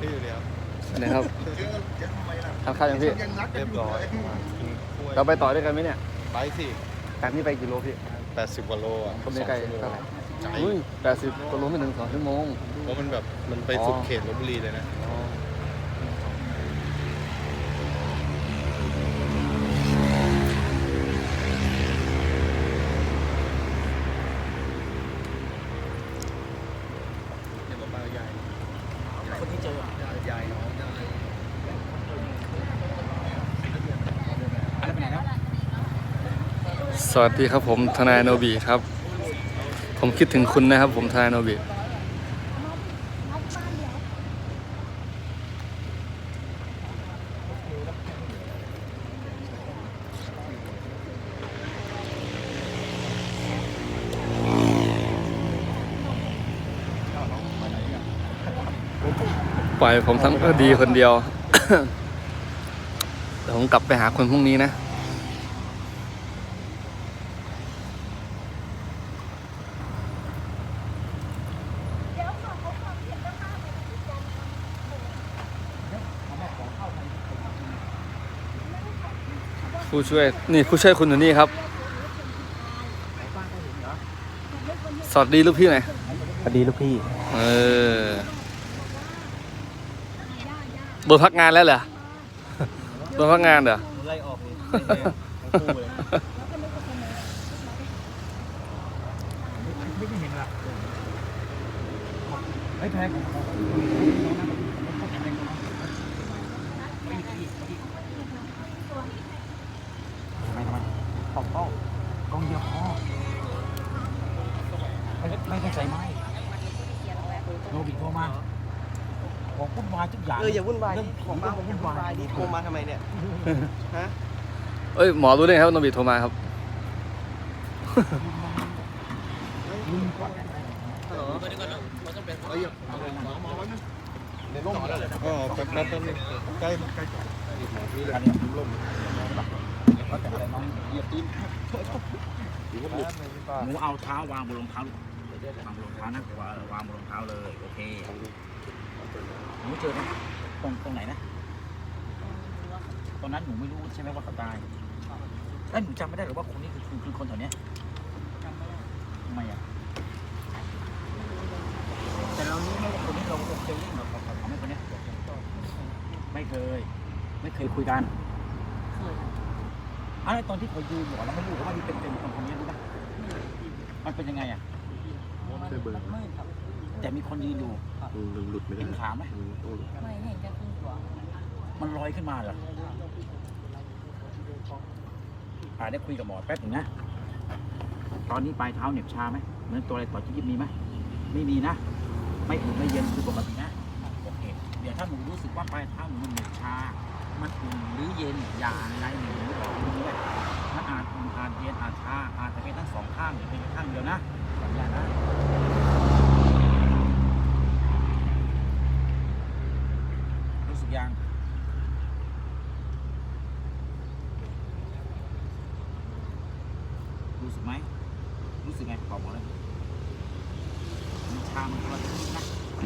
พี่อยู่เดียวนะครับทานข้าวยังพี่ เรียบร้อยกินกล้วยเราไปต่อด้วยกันไหมเนี่ยไปสิจากนี้ไปกี่โลพี่80กว่าโลอะก็ไม่ไกลสองชั่วโมเท่างไหร่ไกลอุ้ยแปดสิบกิโลไม่ถึงสองชั่วโมง เพราะมันแบบมันไปอ๋อสุดเขตลบบุรีเลยนะ คนที่เจอใหญ่น้องอะไรไปไหนแล้ว สวัสดีครับผมทนายโนบิครับ ผมคิดถึงคุณนะครับ ผมทนายโนบิปล่อยผมทั้งคดีคนเดียวเดี๋ยวผมกลับไปหาคนพรุ่งนี้นะ ผู้ช่วยนี่ผู้ช่วยคุณอยู่นี่ครับ สวัสดีลูกพี่หน่อยสวัสดีลูกพี่เออโดนพักงานแล้วเหรอโดนพักงานเหรอ ไล่ออกเลยทั้งคู่เลยไม่เห็นละไอ้แพ้ของทำไมทำไมตอกเป้ากองเดียวพอไม่ไม่ต้องใส่ไม้โนบิโทรมาบอกวุ่นวายทุกอย่าง เอออย่าวุ่นวายเรื่องดิของบ้าบ้านวุ่วุ่นนวาวายยดิโทรมาทำไมเนี่ยฮะเอ้ยหมอรู้ได้ไงครับว่าโนบิโทรมาครับ ฮัลโหลอ๋อแป๊บแป๊บแป๊บนึงใกล้ใกล้อันนี้ลมหนูเอาเท้าวางบนรองเท้าวางบนรองเท้านะวางวางบนรองเท้าเลย โอเคหนูเจอไหมต รงตรงไหนนะ ตอนนั้นหนูไม่รู้ใช่ไหมว่าเขาตายแล้วหนูจำไม่ได้หรือว่าคนนี้คือคือคือคนแถวเนี้ยทำไมอะ แต่เรารู้ไหมว่าคนนี้เราเคยเล่นกับเขาเขาไม่คนเนี้ยไม่เคย ไม่เคยคุยกันอะไรตอนที่เขายืนอยู่อะเราไม่รู้ว่านี่เป็นเป็นคนคนนี้รู้ป่ะมันเป็นยังไงอะใช่เบอร์แต่มีคนยืนอยู่หลุดไม่ได้เห็นขาไหมไม่เห็นจะครึ่งตัว มันลอยขึ้นมาเหรออ่าได้คุยกับหมอแป๊บหนึ่งนะ ตอนนี้ปลายเท้าเหน็บชาไหมเหมือนตัวอะไรต่อที่ยิบมีไหมไม่มีนะ ไม่อุ่นไม่เย็นคือปกตินะ โอเค เดี๋ยวถ้าหนูรู้สึกว่าปลายเท้าหนูมันเหน็บชา มันอุ่นหรือเย็นอย่างไรหนูบอกหนูด้วยมันอาจอุ่นอาจเย็นอาจชาอาจจะเป็นทั้งสองข้างหรือเป็นข้างเดียวนะสัญญานะ รู้สึกยัง รู้สึกไหม รู้สึกไงบอกหมอเลยมันชา มันคนละชนิดนะ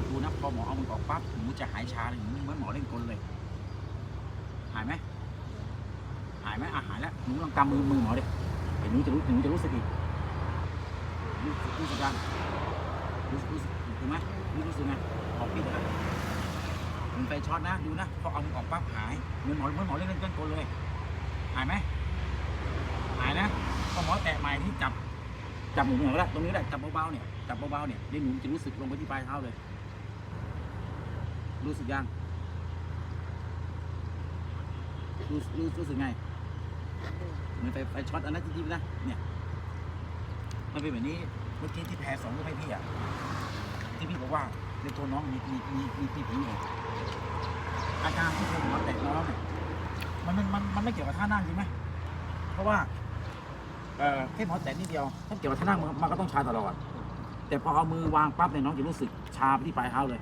ดูนะพอหมอเอามันออกปั๊บหนูจะหายชาเลยหนูเหมือนหมอเล่นกลเลย หายไหม หายไหมอะหายแล้วหนูลองกำมือมือหมอเดี๋ยวหนูจะรู้หนูจะรู้สึกอีกรู้สึกรู้สึกยังรู้สึกรู้สึกถูกไหมรู้รู้สึกไงออกพี่เถอะมันไฟช็อตนะดูนะพอเอามันออกปั๊บหายเหมือนหมอเหมือนหมอเล่นเล่นต้นกลเลยหายไหมหายนะพอหมอแตะใหม่ที่จับจับหนูเหนือก็ได้ตรงนี้ก็ได้จับเบาๆเนี่ยจับเบาๆเนี่ยเดี๋ยวหนูจะรู้สึกลงไปที่ปลายเท้าเลย รู้สึกยังรู้รู้รู้สึกไง เหมือนไฟไฟช็อตอันนั้นจริงๆนะเนี่ยมันเป็นแบบนี้เมื่อกี้ที่แพ้สองก็ให้พี่อะที่พี่บอกว่าในตัวน้องมีมีมีมีปีผีอยู่อาการที่ผมมาแตะน้องเนี่ยมันมันมันมันไม่เกี่ยวกับท่านั่งใช่ไหมเพราะว่าเอ่อแค่หมอแตะนิดเดียวถ้าเกี่ยวกับท่านั่งมันมันก็ต้องชาตลอดแต่พอเอามือวางปั๊บเนี่ยน้องจะรู้สึกชาไปที่ปลายเท้าเลย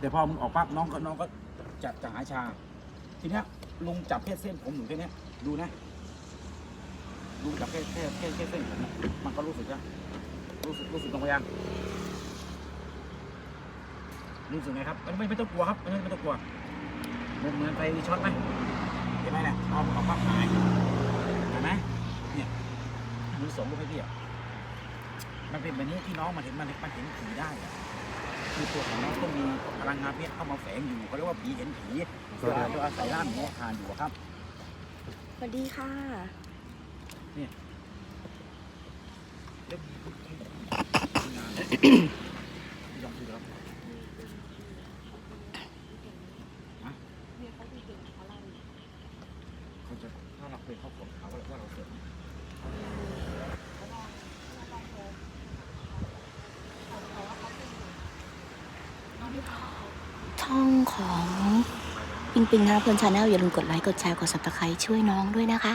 แต่พอมือออกปั๊บน้องก็น้องก็จะจะหายชา ทีเนี้ยลุงจับแค่เส้นผมอยู่แค่เนี้ย ดูนะลุงจับแค่แค่แค่แค่เส้นผมนะมันก็รู้สึกนะรู้สึกรู้สึกตรงไปยังรู้สึกไงครับไม่ไม่ไม่ต้องกลัวครับไม่ไม่ต้องกลัวเหมือนเหมือนไฟช็อตไหมเห็นไหมเนี่ยออกออกปั๊บหายเห็นไหมเนี่ยมือสองลูกให้พี่อะมันเป็นแบบนี้ที่น้องมันเห็นมันมันเห็นผีได้อะคือตัวของน้องต้องมีพลังงานเนี่ยเข้ามาแฝงอยู่เขาเรียกว่าผีเห็นผีตัวตัวอาศัยร่างของอาคารอยู่อะครับ สวัสดีค่ะยอมคือแล้วเขาจะถ้าเราเป็นเขาผมเขาว่าเราเสร็จ ช่องของ ปิงปิงธนพลชาแนลอย่าลืมกดไลค์กดแชร์กดซับสไคร้ช่วยน้องด้วยนะคะ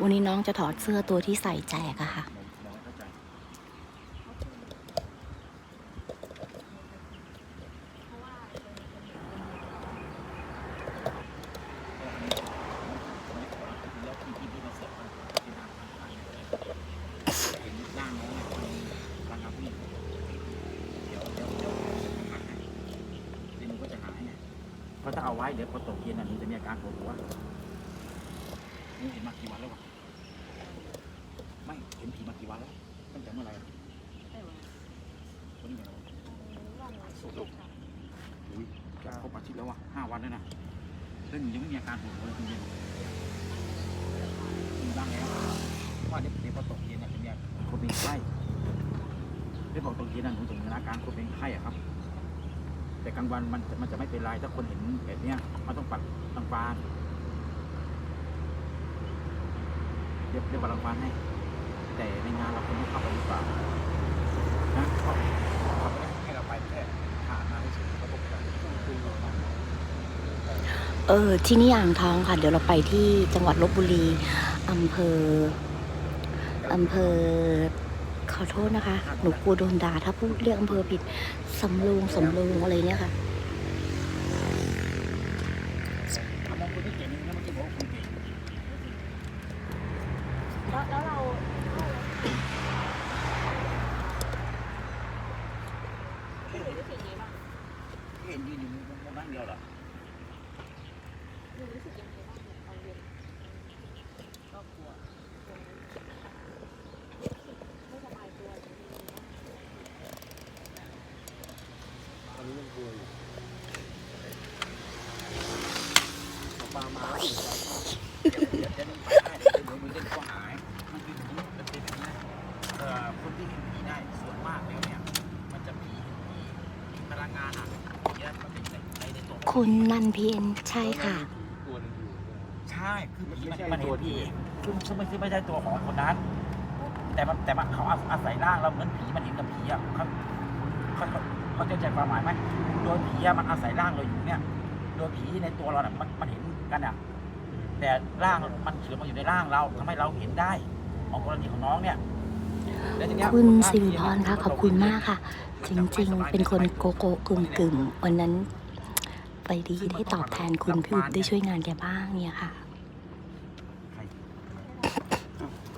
วันนี้น้องจะถอดเสื้อตัวที่ใส่แจกอะค่ะ มองเข้าใจแล้วที่ที่พี่มาเสร็จมันเป็นทางทางเห็นร่างน้องเนี่ยทางครับพี่เดี๋ยวเดี๋ยวเดี๋ยวพักให้เดี๋ยวหนูก็จะหายไงเพราะ ถ้าเอาไว้เดี๋ยวพอตกเย็นน่ะหนูจะมีอาการปวดหัวนี่เห็นมากี่วันแล้ววะไม่เห็นผีมากี่วันแล้วตั้งแต่เมื่อไหร่อะวันนี้ไงวะสุกร์อุ้ยจะครบอาทิตย์แล้วว่ะห้าวันแล้วนะแล้วหนูยังไม่มีอาการปวดหัวเลยคุณเย็นมีบ้างแล้วเพราะว่าเดี๋ยวเดี๋ยวพอตกเย็นน่ะจะมีอาการคนเป็นไข้เดี๋ยวบอกตกเย็นน่ะหนูจะมีอาการคนเป็นไข้อะครับ แต่กลางวันมันจะมันจะไม่เป็นไรถ้าคนเห็นแบบเนี้ยมันต้องปัดตังฟานเดี๋ยวเดี๋ยวปัดตังฟานให้แต่ในงานเราคนไม่เข้าไปหรือเปล่านะเขาเขาไม่ได้ให้เราไปแค่ผ่านมาเฉยๆเขาบอกกันเออที่นี่อ่างทองค่ะ เดี๋ยวเราไปที่จังหวัดลบบุรีอำเภออำเภอ ขอโทษนะคะ หนูกลัวโดนด่าถ้าพูดเรียกอำเภอผิดสำโรงสำโรงอะไรเนี่ยค่ะ เอามองคนที่เก่งนะเมื่อกี้บอกว่าคนเก่ง แล้วแล้วเราพี่หนูรู้สึกยังไงบ้าง เห็นยืนอยู่ตรงนั้นเดียวเหรอ หนูรู้สึกยังไงบ้างเนี่ยตอนเรียนก็กลัวไม่สบายตัวจริงๆนะ ตอนนี้ยังกลัวอยู่เอาปลามาแล้วถึงครับ เดี๋ยวเดี๋ยวจะนึกไปได้เดี๋ยวมือเล่นก็หาย มันคือผีมันเป็นแบบนี้นะเอ่อคนที่เห็นผีได้ส่วนมากแล้วเนี่ย มันจะผีเห็นผีมีพลังงานอะเยอะมันเป็นในในตัว คุณนันพีเอ็นใช่ค่ะตัวหนึงอยู่ใช่คือผีมันไม่ใช่มันเห็ตันวผีที่ซึ่งซึ่งไม่ใช่ไม่ใช่ตัวของคนนั้น แต่มันแต่มันเขาอาอาศัยร่างเราเหมือนผีมันเห็นกับผีอะเขาเขาเขาเขาจะใจความหมายไหมโดยผีอะมันอาศัยร่างเราอยู่เนี่ย โดยผีในตัวเราเนี่ยมันมันเห็นกันอะแต่ร่างมันเฉือนมาอยู่ในร่างเราทำให้เราเห็นได้ ของกรณีของน้องเนี่ยแล้วทีเนี้ย คุณสิริพรค่ะขอบคุณมากค่ะ จริงๆ เป็นคนโกโก้กึ่มกึ่มๆวันนั้น ไปดีได้ตอบแทนคุณพี่อุ๊บได้ช่วยงานแกบ้างเนี่ยค่ะ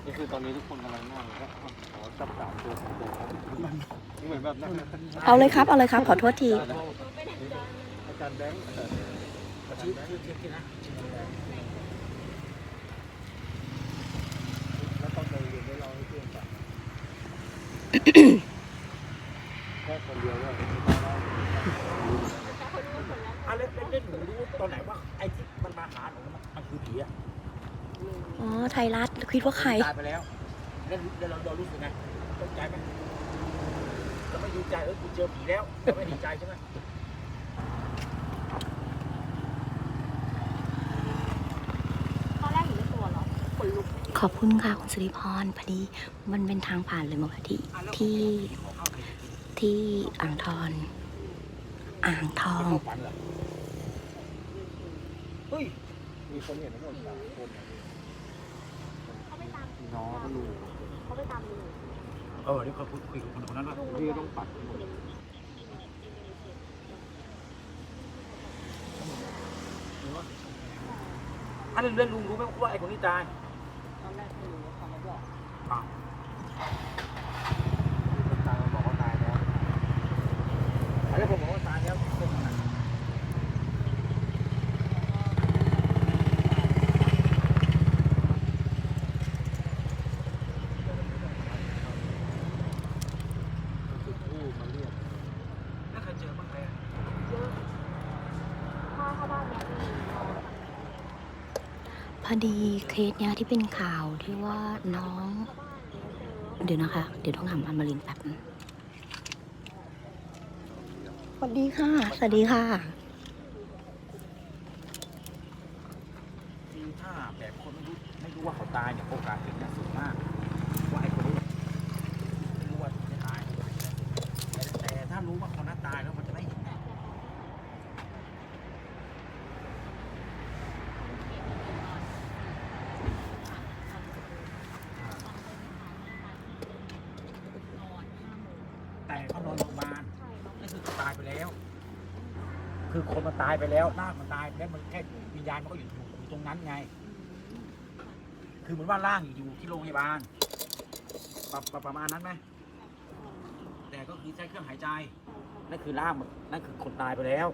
ก็คือตอนนี้ทุกคนกำลังนั่งแล้วก็ขอจับสามตัวสองตัวเหมือนแบบนั่งเอาเลยครับ เอาเลยครับ ขอโทษที อาจารย์แบงค์ออชื่อชื่อชื่อชื่อนะแล้วตอนไปเรียนได้เล่าให้เพื่อนฟังแค่คนเดียวเลยไม่ได้เล่า อะเล่นเล่นเล่นหนูรู้ตอนไหนว่าไอ้ที่มันมาหาหนูมันมันคือผีอะ อ๋อ ไท ยรัฐคิดว่าใคร ตายไปแล้วเล่นเล่นเราเรารู้สึกไงตกใจไหมจะไม่ดีใจเออกูเจอผีแล้วจะไม่ดีใจใช่ไหมตอนแรกหนูไม่กลัวหรอกขนลุกไม่ขอบคุณค่ะคุณสิริพรพอดีมันเป็นทางผ่านเลยมาพอดีอะแล้วที่ขอเข้าไปที่อ่างทองอ่างทอง เข้าฝันเหรอเฮ้ยมีคนเห็นทั้งหมดสามคนนะเขาไปตามน้อง ก็รู้เขาไปตามลุงเออเดี๋ยวเขาคุยกับคนคนนั้นว่าพี่ก็ต้องปัดหมดอันนั้นเล่นลุงรู้ไหมว่าไอ้คนนี้ตาย ตอนแรกไม่รู้เขามาบอก อ้าว คนตาย เฮ้ยผมบอกว่าตายแล้วเส้นมันอะ จุดทูบมาเรียก ไม่เคยเจอบ้างเลยอะ เยอะถ้าถ้าบ้านเนี้ยมี พอดีเค สเนี้ยที่เป็นข่าวที่ว่าน้อง เดี๋ยวนะคะ เดี๋ยวต้องถามอันมารินแป๊บนึงสวัสดีค่ะ สวัสดีค่ะ คือถ้าแบบคนไม่รู้ไม่รู้ว่าเขาตายเนี่ยโอกาสถึงเนี่ยสูงมากว่าไอ้คนรู้ไม่รู้ว่าจะตายแต่แต่ถ้ารู้ว่าคนนั้นตายแล้วมันจะไม่เห็นไง แต่เขานอนโรงพยาบาลนั่นคือเขาตายไปแล้ว คือคนมัน ตายไปแล้วร่างมันตายไปแล้วมันแค่วิญญาณมันก็อยู่อยู่ตรงนั้นไง คือเหมือนว่าร่างอยู่ที่โรงพยาบาลประประประมาณนั้นไหมแต่ก็คือใช้เครื่องหายใจนั่นคือร่างมันนั่นคือคนตายไปแล้ว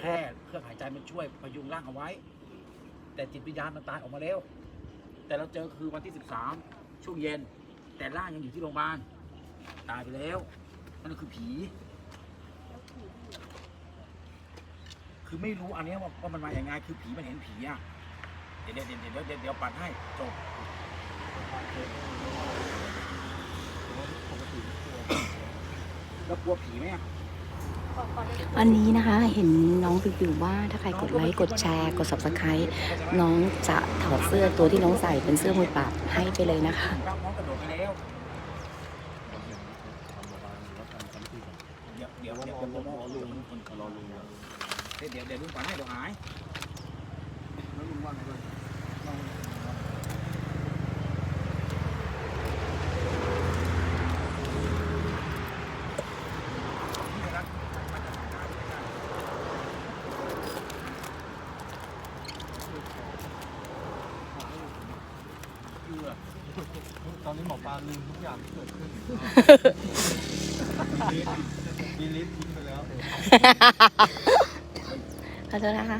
แค่เครื่องหายใจมันช่วยพยุงร่างเอาไว้ แต่จิตวิญญาณมันตายออกมาแล้ว แต่เราเจอคือวันที่ 13 ช่วงเย็น แต่ร่างยังอยู่ที่โรงพยาบาลตายไปแล้วนั่นคือผี คือไม่รู้อันนี้ว่าว่ามันมาอย่างไงคือผีมันเห็นผีอะเดี๋ยวเดี๋ยวเดี๋ยวเดี๋ยวเดี๋ยวปัดให้จบแล้วกลัวผีไหมอะอันนี้นะคะเห็นน้องรีวิวว่าถ้าใครกดไลค์กดแชร์กด subscribe น้องจะถอดเสื้อตัวที่น้องใส่เป็นเสื้อมือปราบให้ไปเลยนะคะ ครับน้องกระโดดไปแล้ว เดี๋ยวเดี๋ยวเดี๋ยวเดี๋ยวเดี๋ยวเดี๋ยว รอลุงนะ เดี๋ยวเดี๋ยวเดี๋ยวลุงปัดให้เดี๋ยวหายแล้วลุงว่าไงบ้างนี่นะครับมันจะทำการไม่ได้คือแบบตอนนี้หมอปลาลืมทุกอย่างที่เกิดขึ้นดีลิททิ้งไปแล้ว ขอโทษนะคะ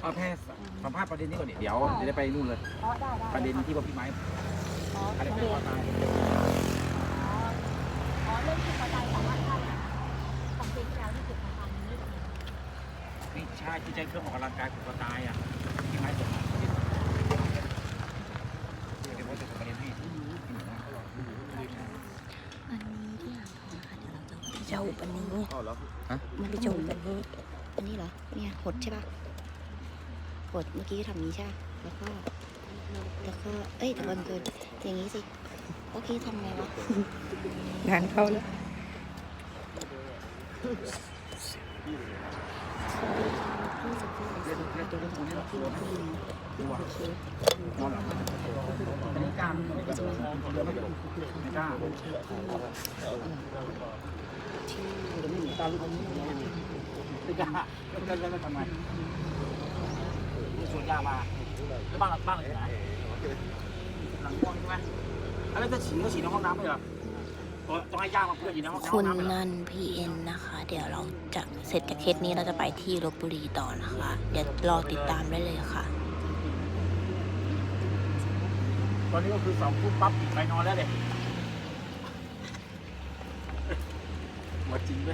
เอาแพทย์สัมภาษณ์ประเด็นนี้ก่อนดิเดี๋ยวจะได้ไปนู่นเลย อ๋อได้ได้ประเด็นที่ว่าพี่ไม้อ๋ออะไรเป็นเด็นว่าตายอ๋อเรื่องที่เขาตายแต่ว่าท่านของปีที่แล้วที่จุดมาทำนี่ ไม่ ใช่ที่ใช้เครื่องออกกำลังกายผูกคอตายอะพี่ไม้ส่งมาประเด็นเดี๋ยวว่าจะส่งประเด็นให้อันนี้ที่อ่างทองนะคะเดี๋ยวเราจะไปเจ้าอันนี้อ๋อแล้วมันไปจมอันนี้อันนี้เหรอเนี่ยหดใช่ปะหดเมื่อกี้ทำนี้ใช่ปะแล้วก็แล้วก็เอ้ยแต่ก่อนเกินอย่างนี้สิเมื่อกี้ทำไงวะงานเข้าแล้วที่สุ ดที่สุดที่สุดที่สุดที่สุดที่สุดที่สุดนอนหลับอันนี้กล้ามไม่กล้าเดี๋ยวไม่ไม่กล้าไม่กล้าลูกนี้ไม่กล้าไม่กล้าไม่ทำไมชวนยามาแล้วบ้านเราบ้านเราอยู่ไหนหลังม่วงใช่ไหมอะไรจะฉี่ก็ฉี่ในห้องน้ำไม่เหรอ ต้องให้ย่ามาเพื่อนอยู่ในห้องคุณน้ำนันพีเอ็นนะคะ เดี๋ยวเราจะเสร็จจากเคสนี้เราจะไปที่ลบบุรีต่อนะคะ เดี๋ยวรอติดตามได้เลยค่ะ ตอนนี้ก็คือสองทุ่มปั๊บไปนอนแล้วเด็กมาจริงไหม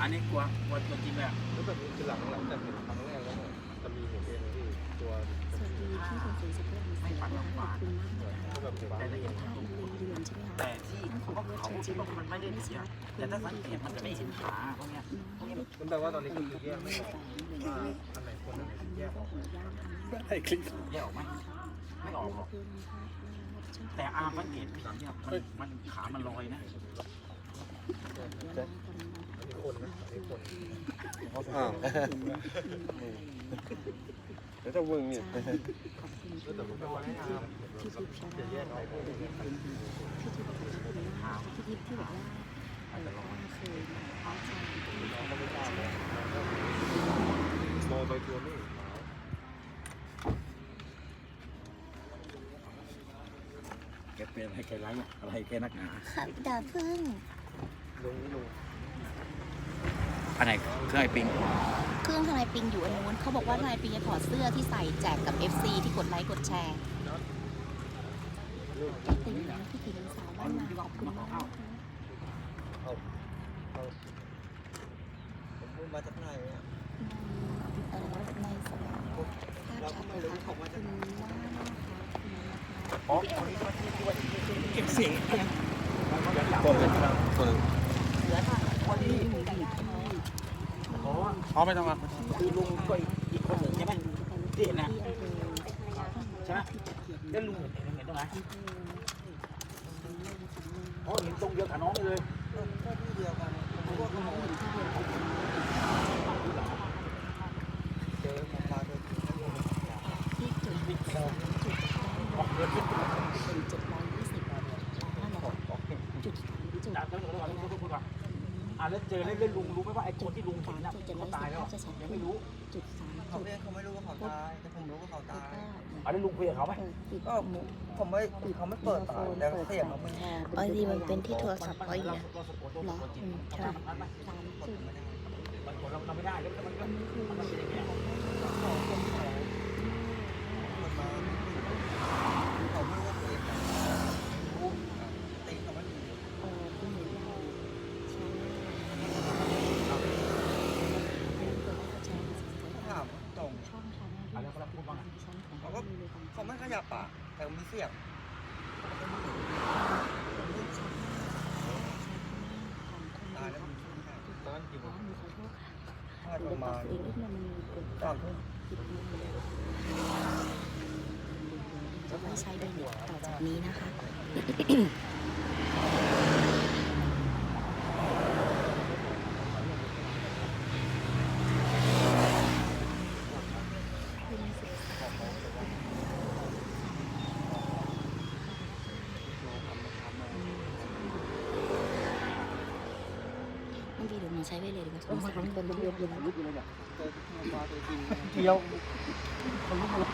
อันนี้กลัวกลัวตัวจริงเลยแล้วแบบคือหลังหลังจากเห็นครั้งแรกแล้วเนี่ยจะมีเห็นเองที่ตัวสวัสดีที่คุณสีสักอย่างไม่ฝันหรอกว่าก็แบบฟ้าแต่ละเอียดเดือน ใช่ไหมคะแต่ที่เขาบอกเขาคิดว่ามันไม่ได้เสียแต่ถ้าสังเกตมันจะไม่เห็นขาพวกเนี้ยพวกเนี้ยนั่นแปลว่าตอนนี้คือแยกไม่ออกว่าอันไหนคนอันไหนแยกออกไอ้คลิปแยกออกไหมไม่ออกหรอกแต่อาร์มสังเกตเนี่ยมันมันขามันลอยนะอันนี้คนนะอันนี้คนอ้าวแล้วถ้ามึงเนี่ย แล้วแต่มึงไม่ว่าให้อาร์มจะแยกออกขาที่ที่ที่บอกว่าอาจจะรอก็คือหมายความว่าเราก็ไม่ทราบเลยมองไปตัวไม่เห็นหมาแกเป็นอะไรแกไร้อะไรแกนักหนาค่ะด่าพึ่งลงนี่ลงอันไหนเครื่องไอปิง รื่องทนายปิงอยู่อันนู้นเขาบอกว่าทนายปิงจะถอดเสื้อที่ใส่แจกกับ FC ที่กดไลค์กดแชร์พี่ติ๋งพี่ติ๋งสาวบ้านนาขอบคุณมากนะคะผมพูดมาจากไหนอะในอะไรวะในสมองภาพชัดเลยค่ะขอบคุณมากนะคะคุณนะคะอ๋อคนนี้ที่ที่ว่าเก็บเสียงยังก็เป็นครับคน เหลือค่ะคนที่อยู่ที่ อ๋อไม่ต้องมาคือลุงก็อีกคนหนึ่งใช่ไหมที่เห็นนะใช่ไหมแล้วลุงเห็นเห็นตรงไหนอ๋อเห็นตรงเดียวกับน้องเลยที่เดียวกันผมว่าขโมยเจอมอปลาตัวจริงที่จุดจุดจุดออกเดือนเป็นจุดร้อยยี่สิบห้าร้อยจุดจุด จากนั้นเราต้องพูดพูดก่อน อ่าแล้วเจอแล้วลุงรู้ไหมว่าไอ้คนที่ลุงเห็นน่ะจุดเขาร้อยตายแล้วจะชัดยังไม่รู้จุดสามเขาจุดเองเขาไม่รู้ว่าเขาตายแต่ผมรู้ว่าเขาแล้วตายก็อ่าแล้วลุงคุยกับเขาไหมเออปิดก็ผมไม่เขาไม่เปิดตาแต่เสียงมันบางทีมันเป็นที่โทรศัพท์เขาอีกเรานะเราสะกดตัวเหรอจริอืงมใช่ใช่มันมันสามจุดมันกดเราเราไม่ได้แล้วมันก็อันนี้คือมันเป็นอย่างเงี้ย มันมาเขาไม่รู้ว่าตัวเองรู้ตีเขาไม่ดี เออคุณหนูยาวใช่ตัวเขาแชร์ ถามตรง ช่องทาง อ่าแล้วเราพูดว่าไง ชั้นของ เขาก็เขาไม่ขยับปากแต่มีเสียง ตายแล้วมีช่วงไหน ตอนกี่โมง ขอโทษค่ะ ถ้า เดี๋ ประมาณสามทุ่มจะไม่ใช้ใบเหน็ต่อจากนี้นะคะ เดี๋ยวหนูใช้ไปเลยดีกว่าสงสารคนเยอะๆนะลุกอยู่เลยเนี่ยเจอหมอปลาตัวจริงเกี่ยวคนลุกเลย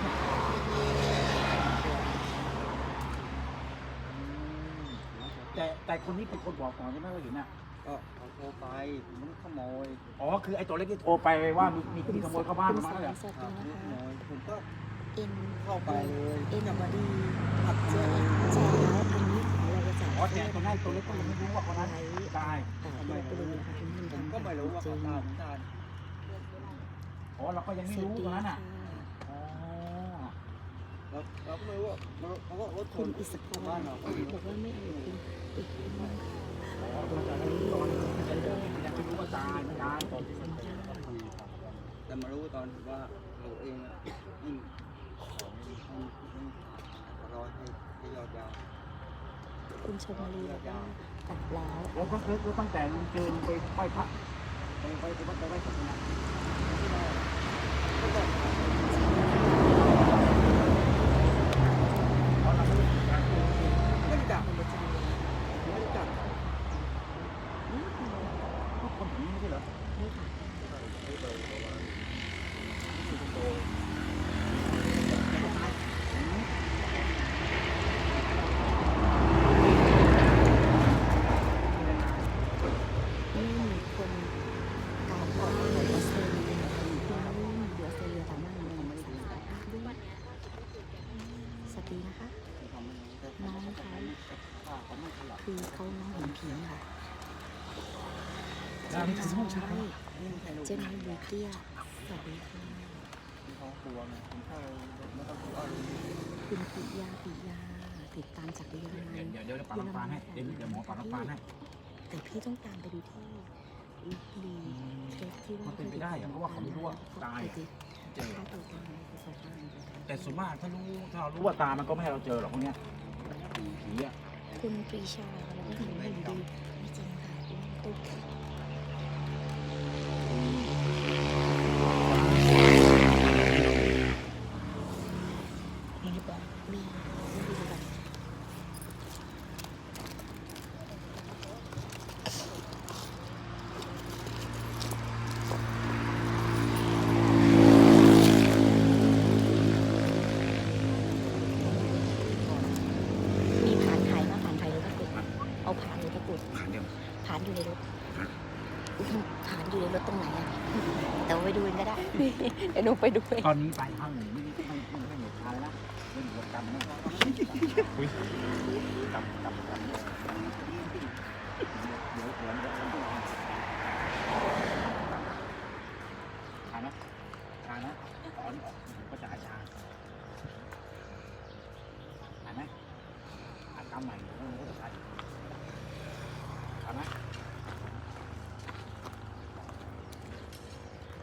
แต่แต่คนนี้เป็นคนบอกก่อนใช่ไหมว่าเห็นน่ะก็เขาโทรไปผมไม่ได้ขโมย อ๋อ คือไอ้ตัวเล็กที่โทรไปว่ามีมีคนขโมยเข้าบ้านคุณมาสาแล้วยสวัสครัดีบนะไม่ขคะโมยผมก็เอ็นเข้าไปเลยเอ็นจะบมาอดี้ผัดเจเจออแจกแล้วอันนี้ของเราจะแจก อ๋อแต่ตัวนั้นตัวเล็กก็ยังไม่รู้ว่าคนนั้นตายแต่เราไปดูนะคะคุณผู้ชผมก็ไม่รู้ว่าจริเขาตายผมตายอ๋อเราก็ยังไม่รู้สดีตรงนั้นค่ะอะอ๋อเราเราก็ไม่รู้ว่าเราเขาก็รถชคุณอิสระบ้านเราบอกว่าไม่เอาคุณอีกคนนึงอ๋อตอนนั้นตอนยังไม่รู้ว่าตายไม่ตายตอนที่มันแต่มารู้ตอนว่าเราเองอะยิ่งของยิ่งยิ่งยิ่งรอให้ให้ยอดยาว คุณชมาลีบอกว่าตัดแล้วแล้วก็คือตั้งแต่ลุงเจินไปไหว้พระไปไปไปไปไหว้ศาสนา ไม่รู้จักไม่รู้จัก ก็คนผีไม่ใช่เหรอ นี่ค่ะ ไม่มีคนการออกมาออสเตรเลียคุณไม่มีออสเตรเลียถามว่ามันไม่ได้ด้วยสวัสดีนะคะ น้องเขาคือเขาน้องเห็นผีค่ะเจนน้องใช่ นี่ใครรู้ เจนน้องบูเกียสวัสดีค่ะที่เขากลัวไงผมถ้าเราไม่ต้องกลัวรู้คุณปิยาปิยาติดตามจากเยอรมันเดี๋ยวเดี๋ยวปาลำปานให้เดี๋ยวเดี๋ยวหมอปาลำปานให้แต่พี่ต้องตามไปดูที่ลพบุรีเคสที่ว่ามันเป็นไปได้อะเพราะว่าเขาไม่รู้ว่าตายจริงเจอถ้าตัวตายไปสอบบ้านแต่ส่วนมากถ้ารู้ถ้าเรารู้ว่าตามันก็ไม่ให้เราเจอหรอกพวกเนี้ยผีอะคุณปรีชาแล้วก็เห็นหุ่นดีไม่จริงค่ะตุ๊กมีหรือเปล่ามีมีดูแบบานอยู่ในรถฐานอยู่ในรถตรงไหนอะเดี๋ยวไปดูกันก็ได้ เดี๋ยวหนูไปดูเองตอนนี้ปลายทางหนูไม่ไม่ไม่ไม่เหนื่อยชาเลยนะไม่อยู่กับกรรมนะอุ้ยกรรมกรรมกรรมเดี๋ยวเดี๋ยวเดี๋ยวเลยวชานะชานะตอนนี้ออกผมก็จะหายชาหายไหมอากรรมใหม่เดี๋ยวมันก็จะชาอีกชาไหม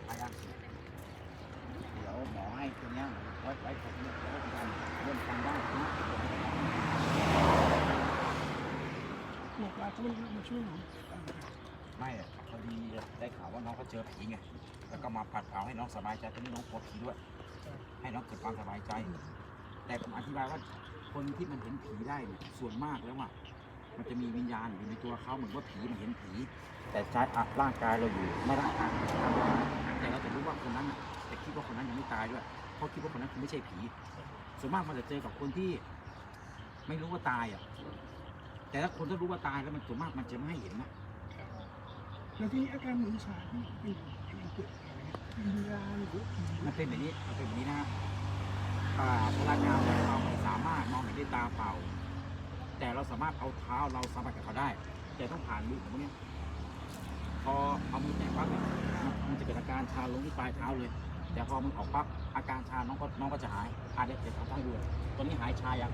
ไปยัง เดี๋ยวหมอให้ตัวเนี้ยไว้ไว้ผมเนี่ยเดี๋ยวกันเริ่มฟังได้นะ บอกว่าจะมันมาช่วยหนูไม่อะพอดีได้ข่าวว่าน้องเขาเจอผีไงแล้วก็มาปัดเผาให้น้องสบายใจตอนนี้น้องกลัวผีด้วย ให้น้องเกิดความสบายใจ แต่ผมอธิบายว่าคนที่มันเห็นผีได้เนี่ยส่วนมากแล้วอะมันจะมีวิญญาณอยู่ในตัวเขาเหมือนว่าผีมันเห็นผี แต่ใจอะร่างกายเราอยู่ไม่ร่างกายแต่เราจะรู้ว่าคนนั้นน่ะแต่คิดว่าคนนั้นยังไม่ตายด้วยเพราะคิดว่าคนนั้นคือไม่ใช่ผี ส่วนมากมันจะเจอกับคนที่ ไม่รู้ว่าตายอะ แต่ถ้าคนที่รู้ว่าตายแล้วมันส่วนมากมันจะไม่ให้เห็นนะแล้วที่อาการมือชาที่เป็นเป็นเกิดอะไรวิญญาณหรือผีมันเป็นแบบนี้มันเป็นแบบนี้นะอ่าพลังงานของเราไม่สามารถมองเห็นด้วยตาเปล่า แต่เราสามารถเอาเท้าเราสัมผัสกับเขาได้ แต่ต้องผ่านมือของพวกเนี้ยพอเอามือแตะปั๊บเนี่ยมันมันจะเกิดอาการชาลงที่ปลายเท้าเลย แต่พอมือออกปั๊บอาการชาน้องก็น้องก็จะหายอาเดี๋ยวเดี๋ยวทำให้ดูตอนนี้หายชายัง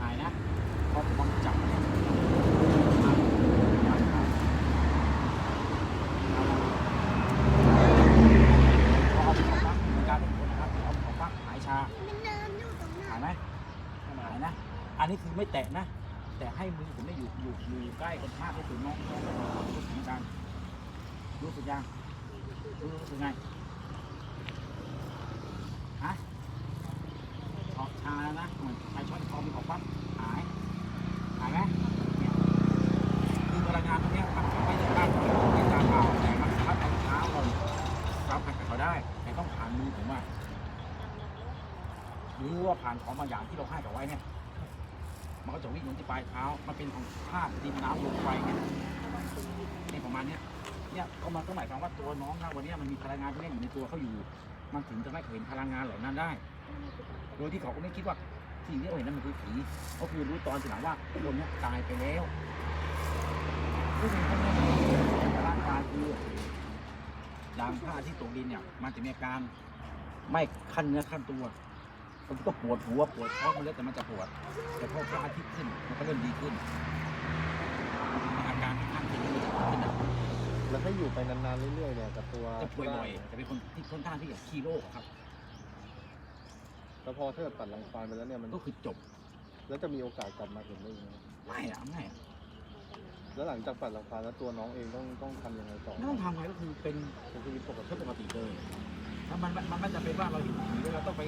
หายนะ พอผมจับเนี่ยหายหายหายพอเอาไปออกปั๊บอาการเป็นผลนะครับเอาออกปั๊บหายชาหายไหมหายนะ อันนี้คือไม่แตะนะ แต่ให้มือผมได้อยู่อยู่อยู่ใกล้กันมากที่สุดน้องน้องน้องรู้สึกเหมือนกันรู้สึกยังรู้สึกไงฮะออกชาแล้วนะเหมือนใครช้อนคอมีออกปั๊บหาย หายไหมเนี่ยคือพลังงานตรงเนี้ยมันไม่ได้ตั้งไม่ได้เปล่าแต่มันสามารถเอาเท้าเราสัมผัสกับเขาได้ แต่ต้องผ่านมือผมอะ หรือ ว่าผ่านของบางอย่างที่เราให้กับไว้เนี่ย มันก็จะวิ่งลงที่ปลายเท้า มันเป็นของธาตุดินน้ำลมไฟเนี่ยนี่ประมาณเนี้ยเนี่ยก็มันก็หมายความว่าตัวน้องนะวันนี้มันมีพลังงานที่อยู่ในตัวเขาอยู่ มันถึงจะไม่เห็นพลังงานเหล่านั้นได้ โดยที่เขาก็ไม่คิดว่าสิ่งที่เขาเห็นนั้นมันคือผีเขาคือรู้ตอนทีหลังว่าคนเนี้ยตายไปแล้วผู้หญิงคนนี้นแต่ร่างกายคือดังผ้าที่ตกดินเนี่ย มันจะมีอาการไม่ขั้นเนื้อขั้นตัว มันก็ปวดหัวปวดท้องมันแล้วแต่มันจะปวด แต่พอพระอาทิตย์ขึ้นมันก็เริ่มดีขึ้น อาการที่ขั้นเป็นมันจะดีขึ้นนะแล้วถ้าอยู่ไปนานๆเรื่อยๆเนี่ยกับตัวจะป่วยบ่อยจะเป็นคนที่ค่อนข้างที่จะขี้โรคอะครับ แล้วพอถ้าเกิดตัดรังควานไปแล้วเนี่ยมันก็คือจบ แล้วจะมีโอกาสกลับมาเห็นได้ยังไงไม่อะไม่อะแล้วหลังจากตัดรังควานแล้วตัวน้องเองต้องต้องทำยังไงต่อไม่ต้องทำอะไรก็คือเป็นเป็นชีวิตปกก็ติปกติเลยถ้ามันมันไม่จะเป็นว่าเราเห็นผีแล้วเราต้องไป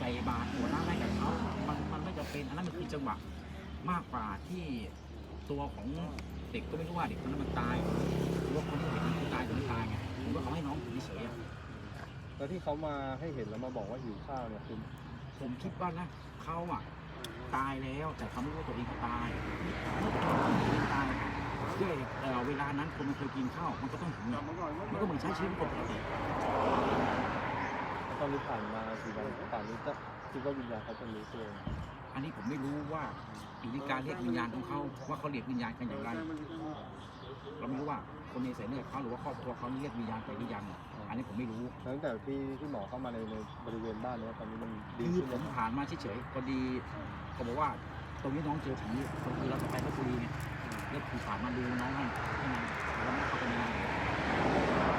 ใส่บาตรหัวหน้าให้กับเขามันมันไม่จะเป็นอันนั้นมันคือจังหวะมากกว่าที่ตัวของเด็กก็ไม่รู้ว่าเด็กคนนั้นมันตายหรือว่าคนที่เห็นมันคือตายหรือไม่ตายไงหรือว่าเขาให้น้องอยู่เฉยๆอะแล้วที่เขามาให้เห็นแล้วมาบอกว่าหิวข้าวเนี่ยคือผมคิดว่านะเขาอะตายแล้วแต่เขาไม่รู้ว่าตัวเองเขาตายเมื่อตัวเองตายด้วยเอ่อเวลานั้นคนมันเคยกินข้าวมันก็ต้องหิวไงมันก็เหมือนใช้ชีวิตปกติแล้ว ตอนนี้ผ่านมากี่วันป่านนี้จะคิดว่าวิญญาณเขาจะรู้ตัวไหมอันนี้ผมไม่รู้ว่าอยู่ที่การเรียกวิญญาณของเขาว่าเขาเรียกวิญญาณกันอย่างไร เราไม่รู้ว่าคนในสายเลือดเขาหรือว่าครอบครัวเขาเรียกวิญญาณไปหรือยังอันนี้ผมไม่รู้ตั้งแต่ที่ที่หมอเข้ามาในในบริเวณบ้านเนี้ตอนนี้มันดีคือขึ้นผแล้วมผ่านมาเฉยๆพอดีเขาบอกว่าตรงนี้น้องเจอผีก็คือเราจะไปลบบุรีไงแล้วคือผ่านมาดูน้องให้ให้มันเราไม่เข้าไปในงาน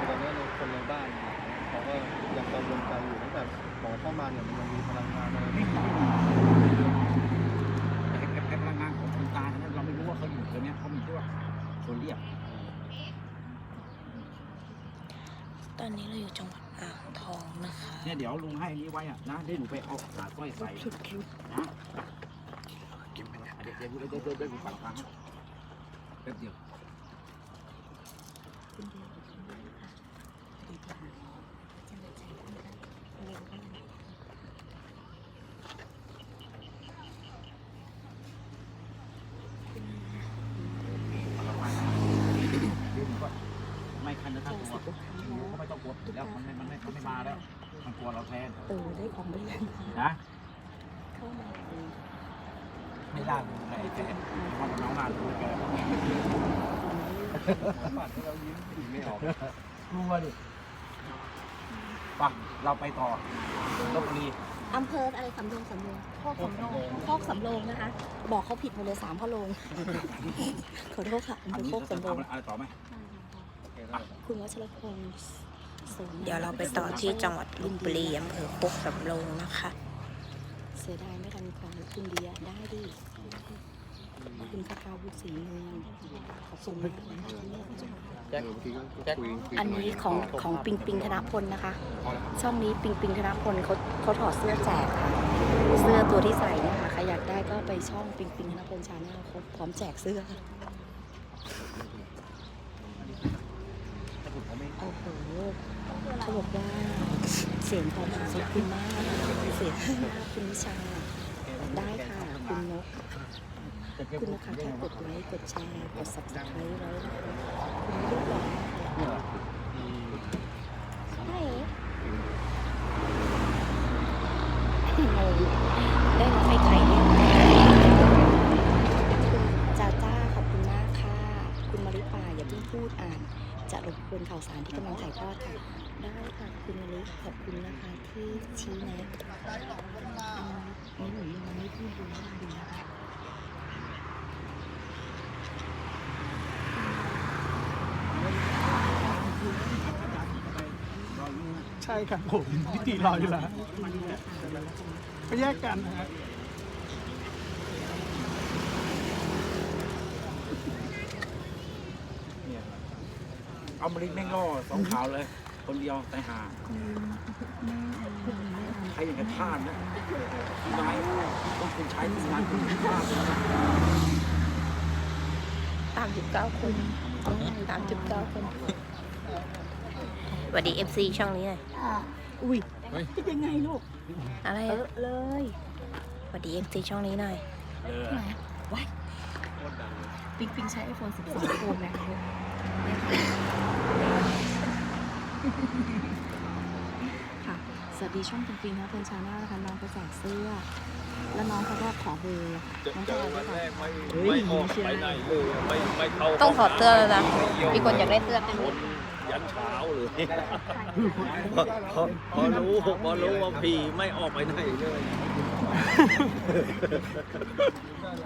ตอนนี้ในคนในบ้านเขา ก็ยังกังวลใจอยู่ตั้งแต่หมอเข้ามาเนี่ยมันยังมีพลังงานอะไรไม่รู้แต่พลังงานของคนตายนั้นเราไม่รู้ว่าเขาอยู่ตรงเนี้ยเขามีแค่ว่าคนเรียกตอนนี้เราอยู่จังหวัดอ่างทองนะคะเนี่ยเดี๋ยวลุงให้นี้ไว้อะนะได้หนูไปเอาสายสร้อยใส่นะเดี๋ยวเดี๋ยวเดี๋ยวเดี๋ยวเดี๋ยวเดี๋ยวผมฟังฟังแป๊บเดียวเอาไปนะ ของบริษัทนะเข้ามาอืมไม่ได้เลยแกพ่อกับน้องลาดูแกปัดให้เรายิ้มถึงไม่ออกกลัวดิปังเราไปต่อลบบุรีอำเภออะไรสำโรงสำโรงโคกสำโรงโคกสำโรงนะคะ บอกเขาผิดหมดเลยสามพ่อโรงขอโทษค่ะอำอัเภนอนี้โคกสำโรงอะไรต่อไหมคุณวัชรพงศ์สม เดี๋ยวเราไปต่อที่จังหวัดลบบุรีอำเภอโคกสำโรงนะคะ เสียดายไม่ทันของคุณเดียได้ดิ คุณคาคาบุตรศรีเมืองขอบคุณมากนะคะแจ็คแจ็คคุยคุยอันนี้ของของปิงปิงธนพลนะคะ ช่องนี้ปิงปิงธนพลเขาเขาถอดเสื้อแจกค่ะ เสื้อตัวที่ใส่เนี่ยค่ะใครอยากได้ก็ไปช่องปิงปิงธนพลชาแนลเขาพร้อมแจกเสื้อ โอ้โหเขาบอกว่าเสียงตอมาขอบคุณมากเสียงคุณวิชาได้ค่ะคุณนกคุณนะคะถ้ากดไลค์กดแชร์กด subscribe ไว้นะคะคุณเรียบร้อใช่งงได้รับไข่ไข่เนี่ยคุณจ้าจ้าขอบคุณมากค่ะ คุณมาริปาอย่าเพิ่งพูดอ่าน จะรบกวนข่าวสาร ที่กำลังถ่ายทอดค่ะ ได้ค่ะคุณมาริขอบคุณนะคะที่ชี้แนะนี่หนูยังไม่พูดดูว่าดีนะคะใช่ครับผมพิธีรออยู่แล้วก็แยกกันนะฮะเเอามาลิกแม่งก็สองขาวเลย คนเดียวแต่หาใครอย่างกับพลาดนะที่ไม้ต้องคุณใช้ที่งานคุณพลาดเลยนะตามจุดเก้าคนตามจุดเก้าคนสวัสดี FC ช่องนี้หน่อยอุ้ยยังไงลูก อะไรเออะอเลยสวัสดี FC ช่องนี้หน่อยเออไหนว้ายปิงปิงใช้ iPhone 12 Pro Max ลูก ค่ะ สวัสดีช่องปิงปิงนะเป็นชาแนลนะคะน้องไปแจกเสื้อ แล้วน้องเขาก็ขอเบอร์น้องจะเอาไว้ก่อนไม่ออกไปไหนเลยไม่ไม่เข้าต้องถอดเสื้อแล้วนะ มีคนอยากได้เสื้อเต็มเลยยันเช้าเลยพอพอพอรู้พอรู้ว่าพี่ไม่ออกไปไหนเลย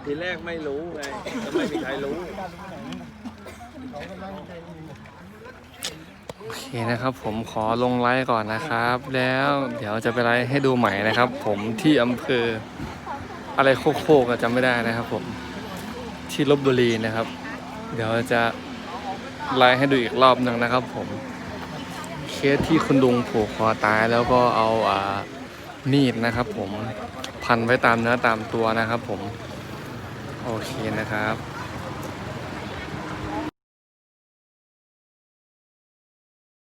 ทีแรกไม่รู้ไงก็ไม่มีใครรู้ โอเคนะครับผมขอลงไลฟ์ก่อนนะครับ แล้วเดี๋ยวจะไปไลฟ์ให้ดูใหม่นะครับ ผมที่อำเภออะไรโคกโคกอะจำไม่ได้นะครับผมที่ลบบุรีนะครับ เดี๋ยวจะไลฟ์ให้ดูอีกรอบหนึ่งนะครับ ผมเคสที่คุณลุงผูกคอตายแล้วก็เอาอ่ามีดนะครับ ผมพันไว้ตามเนื้อตามตัวนะครับ ผม โอเคนะครับ